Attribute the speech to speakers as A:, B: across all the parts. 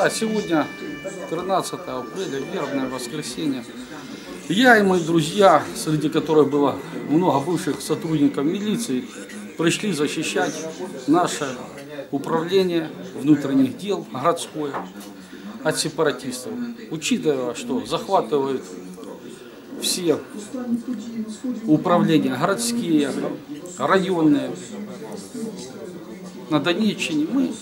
A: Да, сегодня 13 апреля, вербное воскресенье. Я и мои друзья, среди которых было много бывших сотрудников милиции, пришли защищать наше управление внутренних дел городское от сепаратистов. Учитывая, что захватывают все управления городские, районные, на Донеччине, мы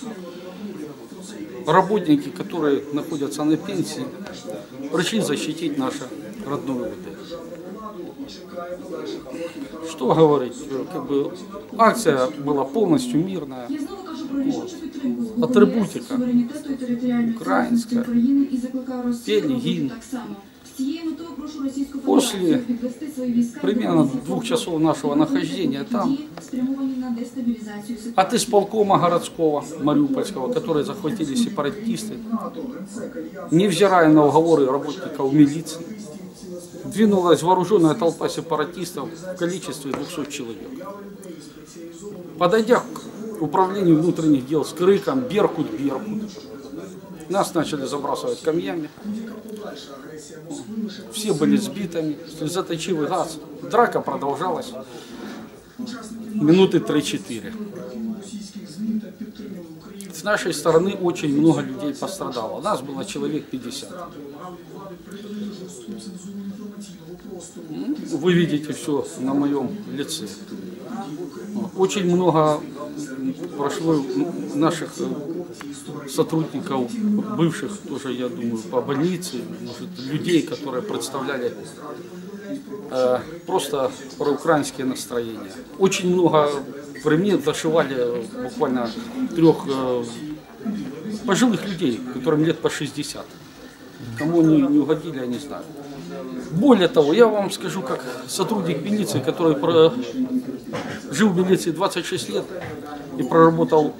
A: работники, которые находятся на пенсии, пришли защитить наше родное ВД. Что говорить, как бы акция была полностью мирная.
B: Я знову кажу про рішучу підтримку
A: Атрибутика.
B: суверенітету і територіальної
A: Українська.
B: цілісності України і закликаю Росію
A: Пєлі,
B: робити
A: гімн.
B: так само. З цією метою прошу Російську
A: После
B: Федерацію підвести свої війська
A: примерно
B: до
A: двух часов нашего нахождения там
B: Дії, спрямовані на дестабілізацію
A: от
B: ситуації.
A: исполкома городского Мариупольского, который захватили сепаратисты, невзирая на уговоры работников милиции, двинулась вооруженная толпа сепаратистов в количестве 200 человек. Подойдя к управлению внутренних дел с криком «Беркут, Беркут!», нас начали забрасывать камнями. Все были сбитыми, слезоточивый газ. Драка продолжалась минуты 3-4. С нашей стороны очень много людей пострадало. Нас было человек 50. М, Вы видите все на моем лице. Очень много прошло наших э, сотрудников, бывших тоже, я думаю, по больнице, может, людей, которые представляли э, просто проукраинские настроения. Очень много мне зашивали буквально трех э, пожилых людей, которым лет по 60. Кому они не угодили, я не знаю. Более того, я вам скажу, как сотрудник милиции, который про- жил в милиции 26 лет и проработал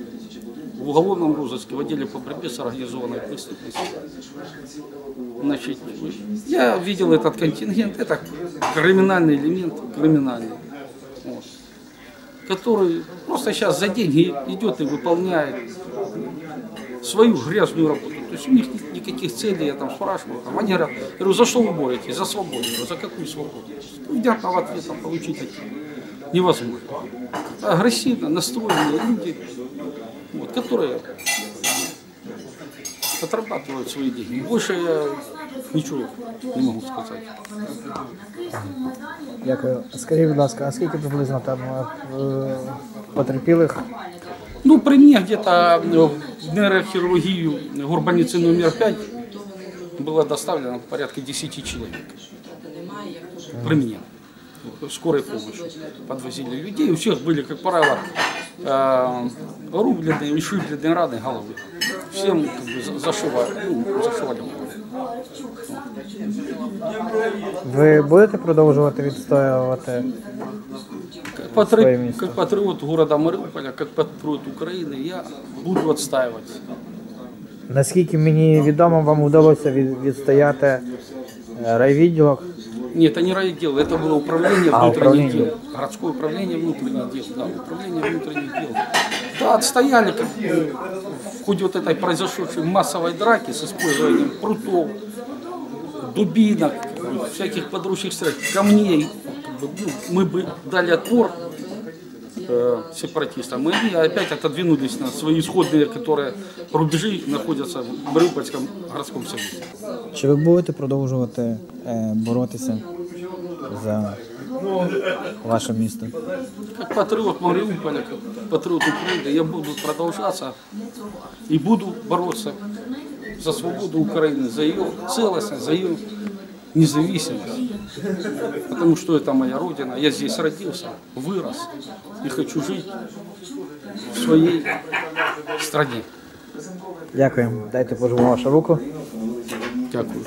A: в уголовном розыске в отделе по борьбе с организованной преступностью. Значит, я видел этот контингент, это криминальный элемент, криминальный, вот, который просто сейчас за деньги идет и выполняет свою грязную работу. То есть у них ни- никаких целей, я там спрашиваю, там, они говорят, я говорю, за что вы боретесь? За свободу. Я говорю, за какую свободу? Внятного ответа получить невозможно. Агрессивно настроенные люди, вот, которые отрабатывают свои деньги. Больше я ничего не могу сказать.
C: Дякую. Скажіть, будь ласка, а скільки приблизно там е, потерпілих?
A: Ну, при мне где-то в нейрохирургию горбольницы номер 5 было доставлено порядка 10 человек. При мне. Скорой помощи подвозили людей. У всех были, как правило, э, рубленные шибленные раны головы. Всем как бы, за- зашивали, ну, зашивали.
C: Ви будете продовжувати відстоювати?
A: Как,
C: Свое
A: патри...
C: место.
A: как патриот города Мариуполя, как патриот Украины, я буду отстаивать
C: Наскільки мені відомо, вам вдалося від- відстояти е, райвідділок?
A: Нет, это не райотдел, это было управление
C: А,
A: внутренних
C: управление.
A: дел. Городское управление внутренних дел, да, управление внутренних дел. Да, отстояли как, бы, в ходе вот этой произошедшей массовой драки с использованием прутов, дубинок, всяких подручных средств, камней. Ну, мы бы дали отпор э, сепаратистам, и они опять отодвинулись на свои исходные, которые рубежи находятся в Мариупольском городском совете.
C: Чи ви будете продовжувати е, боротися за ваше місто?
A: Как патриот Мариуполя, как патриот Украины, я буду продолжаться и буду бороться за свободу Украины, за ее целостность, за ее независимость. Потому что это моя родина, я здесь родился, вырос и хочу жить в своей стране.
C: Дякую. Дайте пожму вашу руку.
A: Дякую.